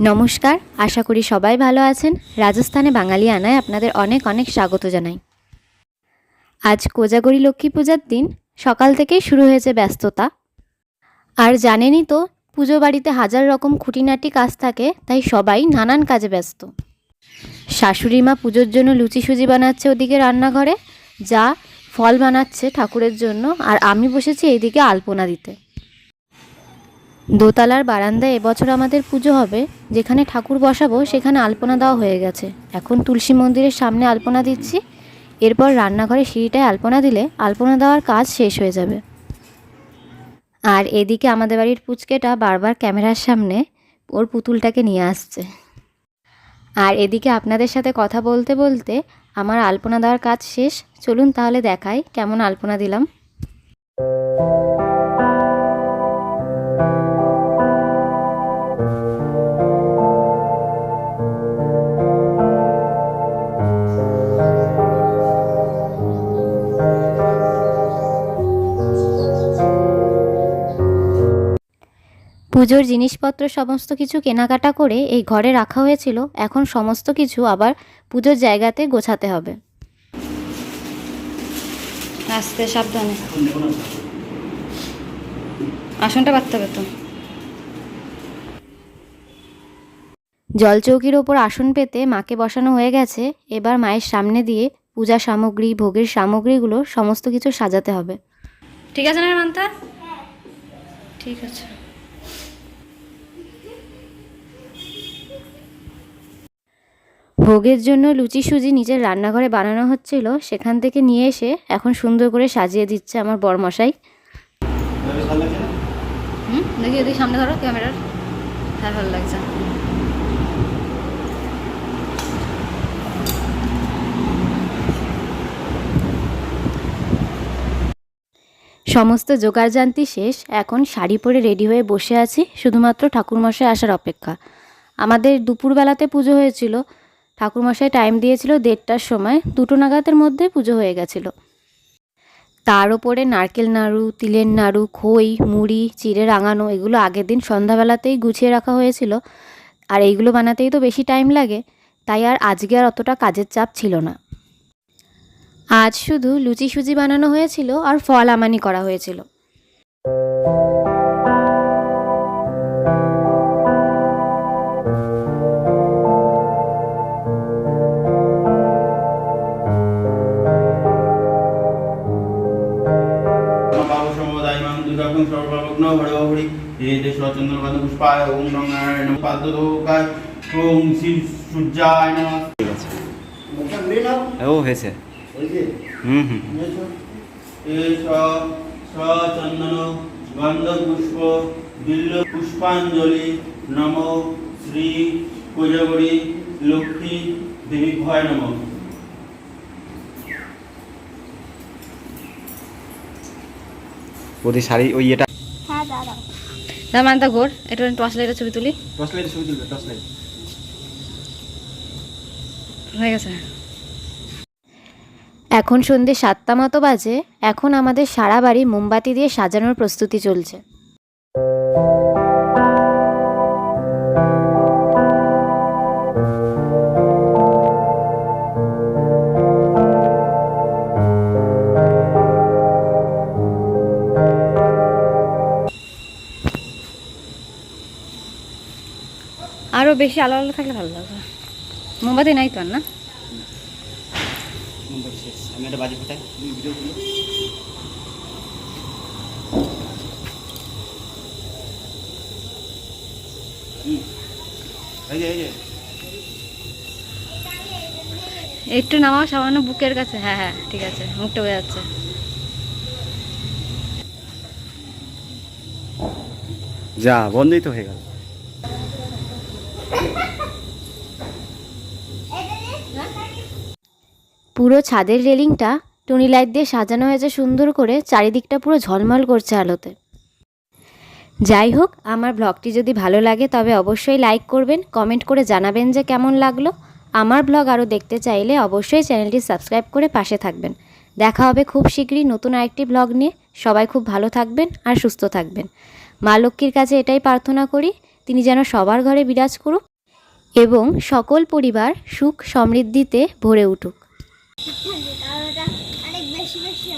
নমস্কার, আশা করি সবাই ভালো আছেন। রাজস্থানে বাঙালি আনায় আপনাদের অনেক অনেক স্বাগত জানাই। আজ কোজাগরি লক্ষ্মী পূজার দিন, সকাল থেকেই শুরু হয়েছে ব্যস্ততা। আর জানেনই তো, পুজো বাড়িতে হাজার রকম খুঁটিনাটি কাজ থাকে, তাই সবাই নানান কাজে ব্যস্ত। শাশুড়ি মা পুজোর জন্য লুচি সুজি বানাচ্ছে ওদিকে রান্নাঘরে, যা ফল বানাচ্ছে ঠাকুরের জন্য, আর আমি বসেছি এইদিকে আলপনা দিতে। দোতলার বারান্দায় এবছর আমাদের পুজো হবে, যেখানে ঠাকুর বসাবো, সেখানে আলপনা দেওয়া হয়ে গেছে। এখন তুলসী মন্দিরের সামনে আলপনা দিচ্ছি, এরপর রান্নাঘরে সিঁড়িটায় আলপনা দিলে আলপনা দেওয়ার কাজ শেষ হয়ে যাবে। আর এদিকে আমাদের বাড়ির পুচকেটা বারবার ক্যামেরার সামনে ওর পুতুলটাকে নিয়ে আসছে। আর এদিকে আপনাদের সাথে কথা বলতে বলতে আমার আলপনা দেওয়ার কাজ শেষ। চলুন তাহলে দেখাই কেমন আলপনা দিলাম। পুজোর জিনিসপত্র সমস্ত কিছু কেনাকাটা করে এই ঘরে রাখা হয়েছিল। এখন সমস্ত কিছু আবার পুজোর জায়গাতে গোছাতে হবে। আস্তে সাবধানে। আসনটা বাঁধতে হবে তো। জলচৌকির ওপর আসন পেতে মাকে বসানো হয়ে গেছে। এবার মায়ের সামনে দিয়ে পূজা সামগ্রী ভোগের সামগ্রীগুলো সমস্ত কিছু সাজাতে হবে। ঠিক আছে না মান্তা ঠিক আছে। ভোগের জন্য লুচি সুজি নিজের রান্নাঘরে বানানো হচ্ছিল সেখান থেকে নিয়ে এসে এখন সুন্দর করে সাজিয়ে দিচ্ছে আমার বরমশাই। হুম? দেখি এদিকে সামনে ধরো ক্যামেরার। হ্যাঁ ভালো লাগছে। সমস্ত জোগাড়জান্তি শেষ এখন শাড়ি পরে রেডি হয়ে বসে আছি শুধুমাত্র ঠাকুরমশাই আসার অপেক্ষা। আমাদের দুপুরবেলাতে পুজো হয়েছিল ঠাকুরমশাই টাইম দিয়েছিল দেড়টার সময়। দুটো নাগাদের মধ্যে পুজো হয়ে গেছিল। তার ওপরে নারকেল নাড়ু, তিলের নাড়ু, খই, মুড়ি, চিড়ে রাঙানো এগুলো আগের দিন সন্ধ্যাবেলাতেই গুছিয়ে রাখা হয়েছিল। আর এইগুলো বানাতেই তো বেশি টাইম লাগে। তাই আর আজকে আর অতটা কাজের চাপ ছিল না। আজ শুধু লুচি সুজি বানানো হয়েছিল আর ফল আমানি করা হয়েছিল। ওম সূর্যায় নমঃ। ঠিক আছে ও হয়েছে। হুম হুম। গন্ধ পুষ্প বিল্ল পুষ্পাঞ্জলি নম শ্রী কোজাগরী লক্ষ্মী দেবী ভয় নমঃ। ওদের শাড়ি ওই এটা না মানতা ঘোর এটা টর্চ লাইটের ছবি তুলি। টর্চ লাইটের ছবি তুলবে টর্চ লাইট। হয়ে গেছে। এখন সন্ধে সাতটা মতো বাজে এখন আমাদের সারা বাড়ি মোমবাতি দিয়ে সাজানোর প্রস্তুতি চলছে। আরও বেশি আলো আলো থাকলে ভালো লাগবে। মোমবাতি নাই তো আর না? একটা বাজি ফোটাই ভিডিও তুলি। হুম। এই যে এই যে। একটু নামাও সামান্য বুকের কাছে। হ্যাঁ হ্যাঁ ঠিক আছে মুখটা বোঝা যাচ্ছে। যা বন্ধই তো হয়ে গেল। পুরো ছাদের রেলিংটা টুনি লাইট দিয়ে সাজানো হয়েছে সুন্দর করে, চারিদিকটা পুরো ঝলমল করছে আলোতে। যাই হোক, আমার ব্লগটি যদি ভালো লাগে তবে অবশ্যই লাইক করবেন, কমেন্ট করে জানাবেন যে কেমন লাগল। আমার ব্লগ আরও দেখতে চাইলে অবশ্যই চ্যানেলটি সাবস্ক্রাইব করে পাশে থাকবেন। দেখা হবে খুব শীঘ্রই নতুন আরেকটি ব্লগ নিয়ে। সবাই খুব ভালো থাকবেন আর সুস্থ থাকবেন। মা লক্ষ্মীর কাছে এটাই প্রার্থনা করি, তিনি যেন সবার ঘরে বিরাজ করুক এবং সকল পরিবার সুখ সমৃদ্ধিতে ভরে উঠুক। আরেক বেশি বেশি